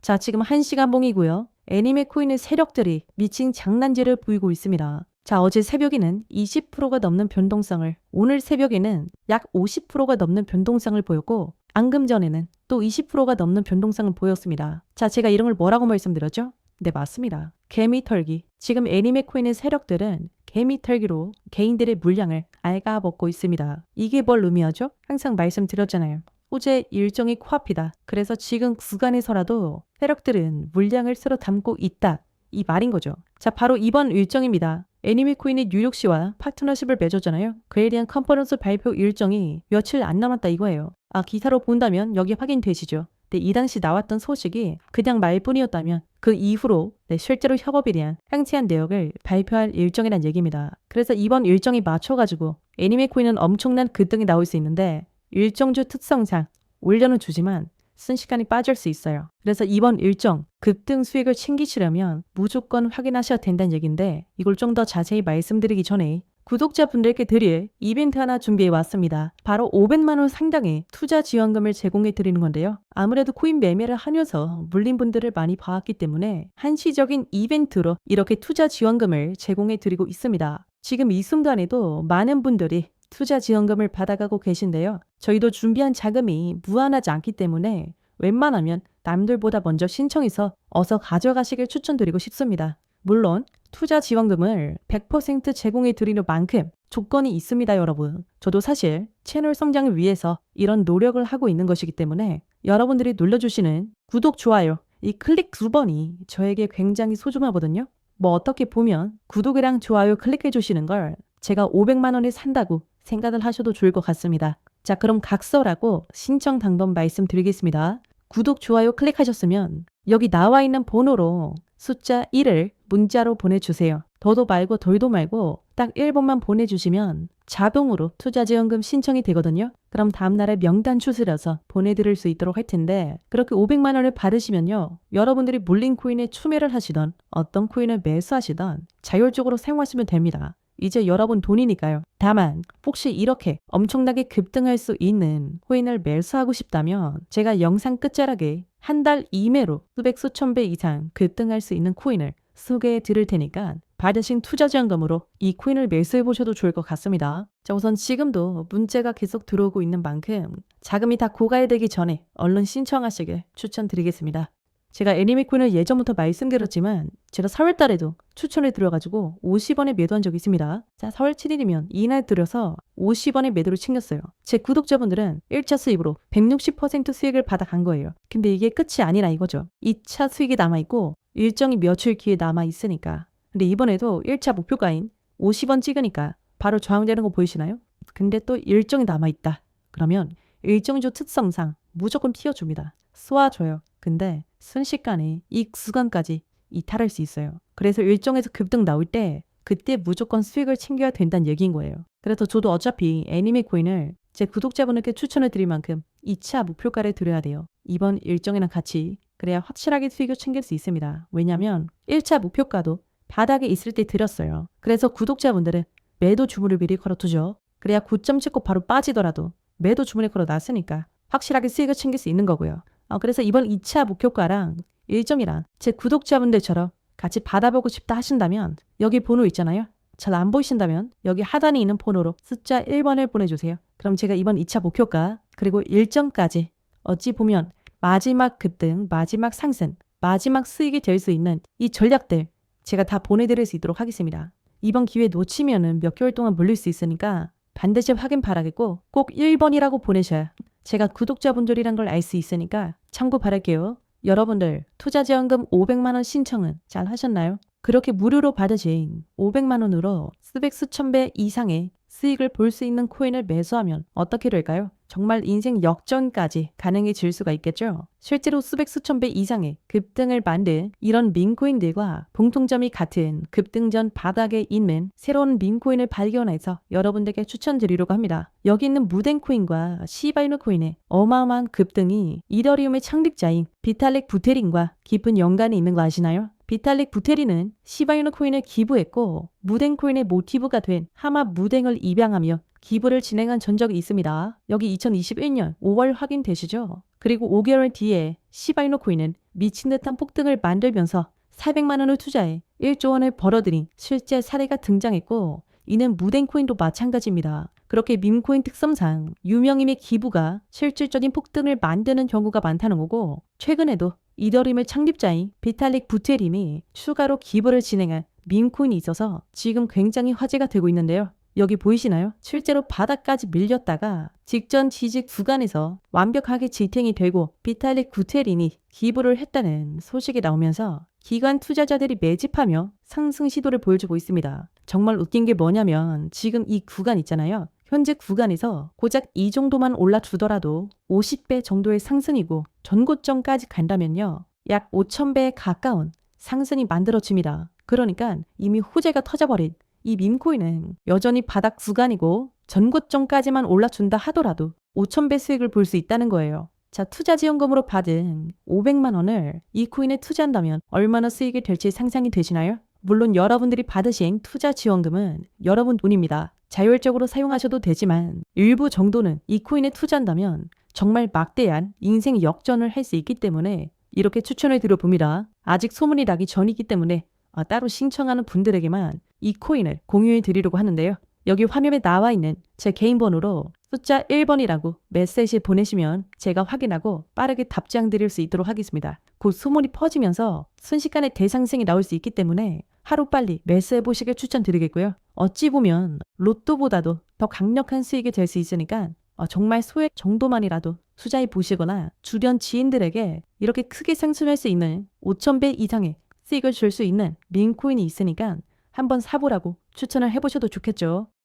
자, 지금 1시간 봉이고요. 애니메 코인의 세력들이 미친 장난질을 보이고 있습니다. 자, 어제 새벽에는 20%가 넘는 변동성을, 오늘 새벽에는 약 50%가 넘는 변동성을 보였고, 앙금 전에는 또 20%가 넘는 변동성을 보였습니다. 자, 제가 이런 걸 뭐라고 말씀드렸죠? 네, 맞습니다. 개미 털기. 지금 애니메 코인의 세력들은 개미 털기로 개인들의 물량을 갉아먹고 있습니다. 이게 뭘 의미하죠? 항상 말씀드렸잖아요. 호재 일정이 코앞이다. 그래서 지금 구간에서라도 세력들은 물량을 새로 담고 있다. 이 말인 거죠. 자, 바로 이번 일정입니다. 애니메 코인이 뉴욕시와 파트너십을 맺었잖아요. 그에 대한 컨퍼런스 발표 일정이 며칠 안 남았다 이거예요. 아, 기사로 본다면 여기 확인되시죠. 네, 이 당시 나왔던 소식이 그냥 말뿐이었다면 그 이후로 네, 실제로 협업에 대한 상세한 내역을 발표할 일정이란 얘기입니다. 그래서 이번 일정이 맞춰가지고 애니메 코인은 엄청난 급등이 나올 수 있는데 일정주 특성상 올려는 주지만 순식간에 빠질 수 있어요. 그래서 이번 일정 급등 수익을 챙기시려면 무조건 확인하셔야 된다는 얘기인데 이걸 좀 더 자세히 말씀드리기 전에 구독자분들께 드릴 이벤트 하나 준비해 왔습니다. 바로 500만 원 상당의 투자 지원금을 제공해 드리는 건데요. 아무래도 코인 매매를 하면서 물린 분들을 많이 봐왔기 때문에 한시적인 이벤트로 이렇게 투자 지원금을 제공해 드리고 있습니다. 지금 이 순간에도 많은 분들이 투자 지원금을 받아가고 계신데요. 저희도 준비한 자금이 무한하지 않기 때문에 웬만하면 남들보다 먼저 신청해서 어서 가져가시길 추천드리고 싶습니다. 물론 투자 지원금을 100% 제공해 드리는 만큼 조건이 있습니다, 여러분. 저도 사실 채널 성장을 위해서 이런 노력을 하고 있는 것이기 때문에 여러분들이 눌러주시는 구독, 좋아요, 이 클릭 두 번이 저에게 굉장히 소중하거든요. 뭐 어떻게 보면 구독이랑 좋아요 클릭해 주시는 걸 제가 500만 원에 산다고 생각을 하셔도 좋을 것 같습니다. 자, 그럼 각서라고 신청 방법 말씀드리겠습니다. 구독, 좋아요 클릭하셨으면 여기 나와 있는 번호로 숫자 1을 문자로 보내주세요. 더도 말고 덜도 말고 딱 1번만 보내주시면 자동으로 투자지원금 신청이 되거든요. 그럼 다음날에 명단 추스려서 보내드릴 수 있도록 할 텐데 그렇게 500만 원을 받으시면요. 여러분들이 물린 코인에 추매를 하시던 어떤 코인을 매수하시던 자율적으로 사용하시면 됩니다. 이제 여러분 돈이니까요. 다만 혹시 이렇게 엄청나게 급등할 수 있는 코인을 매수하고 싶다면 제가 영상 끝자락에 한 달 이내로 수백 수천 배 이상 급등할 수 있는 코인을 소개해 드릴 테니까 받으신 투자 지원금으로 이 코인을 매수해 보셔도 좋을 것 같습니다. 자, 우선 지금도 문제가 계속 들어오고 있는 만큼 자금이 다 고갈되기 전에 얼른 신청하시길 추천드리겠습니다. 제가 애니메 코인을 예전부터 말씀드렸지만 제가 4월 달에도 추천을 드려가지고 50원에 매도한 적이 있습니다. 자, 4월 7일이면 이날 들여서 50원에 매도를 챙겼어요. 제 구독자분들은 1차 수익으로 160% 수익을 받아간 거예요. 근데 이게 끝이 아니라 이거죠. 2차 수익이 남아있고 일정이 며칠 기회 남아있으니까. 근데 이번에도 1차 목표가인 50원 찍으니까 바로 저항되는 거 보이시나요? 근데 또 일정이 남아있다. 그러면 일정주 특성상 무조건 튀어줍니다. 쏘아줘요. 근데 순식간에 이 구간까지 이탈할 수 있어요. 그래서 일정에서 급등 나올 때 그때 무조건 수익을 챙겨야 된다는 얘기인 거예요. 그래서 저도 어차피 애니메 코인을 제 구독자분에게 추천해 드릴 만큼 2차 목표가를 드려야 돼요. 이번 일정이랑 같이 그래야 확실하게 수익을 챙길 수 있습니다. 왜냐면 1차 목표가도 바닥에 있을 때 드렸어요. 그래서 구독자분들은 매도 주문을 미리 걸어두죠. 그래야 고점 찍고 바로 빠지더라도 매도 주문을 걸어놨으니까 확실하게 수익을 챙길 수 있는 거고요. 어, 그래서 이번 2차 목표가랑 일정이랑 제 구독자분들처럼 같이 받아보고 싶다 하신다면 여기 번호 있잖아요. 잘 안 보이신다면 여기 하단에 있는 번호로 숫자 1번을 보내주세요. 그럼 제가 이번 2차 목표가 그리고 일정까지 어찌 보면 마지막 급등, 마지막 상승, 마지막 수익이 될 수 있는 이 전략들 제가 다 보내드릴 수 있도록 하겠습니다. 이번 기회 놓치면은 몇 개월 동안 물릴 수 있으니까 반드시 확인 바라겠고 꼭 1번이라고 보내셔야 제가 구독자분들이란 걸 알 수 있으니까 참고 바랄게요. 여러분들 투자 지원금 500만 원 신청은 잘 하셨나요? 그렇게 무료로 받으신 500만 원으로 수백 수천 배 이상의 수익을 볼 수 있는 코인을 매수하면 어떻게 될까요? 정말 인생 역전까지 가능해질 수가 있겠죠. 실제로 수백 수천 배 이상의 급등을 만든 이런 민코인들과 공통점이 같은 급등 전 바닥에 있는 새로운 민코인을 발견해서 여러분들께 추천드리려고 합니다. 여기 있는 무덴코인과 시바이누 코인의 어마어마한 급등이 이더리움의 창립자인 비탈릭 부테린과 깊은 연관이 있는 거 아시나요? 비탈릭 부테리는 시바이누 코인을 기부했고 무댕 코인의 모티브가 된 하마 무댕을 입양하며 기부를 진행한 전적이 있습니다. 여기 2021년 5월 확인되시죠? 그리고 5개월 뒤에 시바이누 코인은 미친 듯한 폭등을 만들면서 400만 원을 투자해 1조 원을 벌어들인 실제 사례가 등장했고 이는 무덴코인도 마찬가지입니다. 그렇게 밈코인 특성상 유명인의 기부가 실질적인 폭등을 만드는 경우가 많다는 거고 최근에도 이더리움의 창립자인 비탈릭 부테림이 추가로 기부를 진행한 밈코인이 있어서 지금 굉장히 화제가 되고 있는데요. 여기 보이시나요? 실제로 바닥까지 밀렸다가 직전 지지 구간에서 완벽하게 지탱이 되고 비탈릭 구테린이 기부를 했다는 소식이 나오면서 기관 투자자들이 매집하며 상승 시도를 보여주고 있습니다. 정말 웃긴 게 뭐냐면 지금 이 구간 있잖아요. 현재 구간에서 고작 이 정도만 올라주더라도 50배 정도의 상승이고 전고점까지 간다면요. 약 5,000배에 가까운 상승이 만들어집니다. 그러니까 이미 호재가 터져버린 이 밈코인은 여전히 바닥 구간이고 전고점까지만 올라준다 하더라도 5,000배 수익을 볼 수 있다는 거예요. 자, 투자 지원금으로 받은 500만 원을 이 코인에 투자한다면 얼마나 수익이 될지 상상이 되시나요? 물론 여러분들이 받으신 투자 지원금은 여러분 돈입니다. 자율적으로 사용하셔도 되지만 일부 정도는 이 코인에 투자한다면 정말 막대한 인생 역전을 할 수 있기 때문에 이렇게 추천을 드려봅니다. 아직 소문이 나기 전이기 때문에 아, 따로 신청하는 분들에게만 이 코인을 공유해 드리려고 하는데요. 여기 화면에 나와 있는 제 개인 번호로 숫자 1번이라고 메시지 보내시면 제가 확인하고 빠르게 답장 드릴 수 있도록 하겠습니다. 곧 소문이 퍼지면서 순식간에 대상승이 나올 수 있기 때문에 하루빨리 매수해 보시길 추천드리겠고요. 어찌 보면 로또보다도 더 강력한 수익이 될 수 있으니까 어, 정말 소액 정도만이라도 투자해 보시거나 주변 지인들에게 이렇게 크게 상승할 수 있는 5,000배 이상의 수익을 줄 수 있는 민코인이 있으니까 한번 사보라고 추천을 해보셔도 좋겠죠.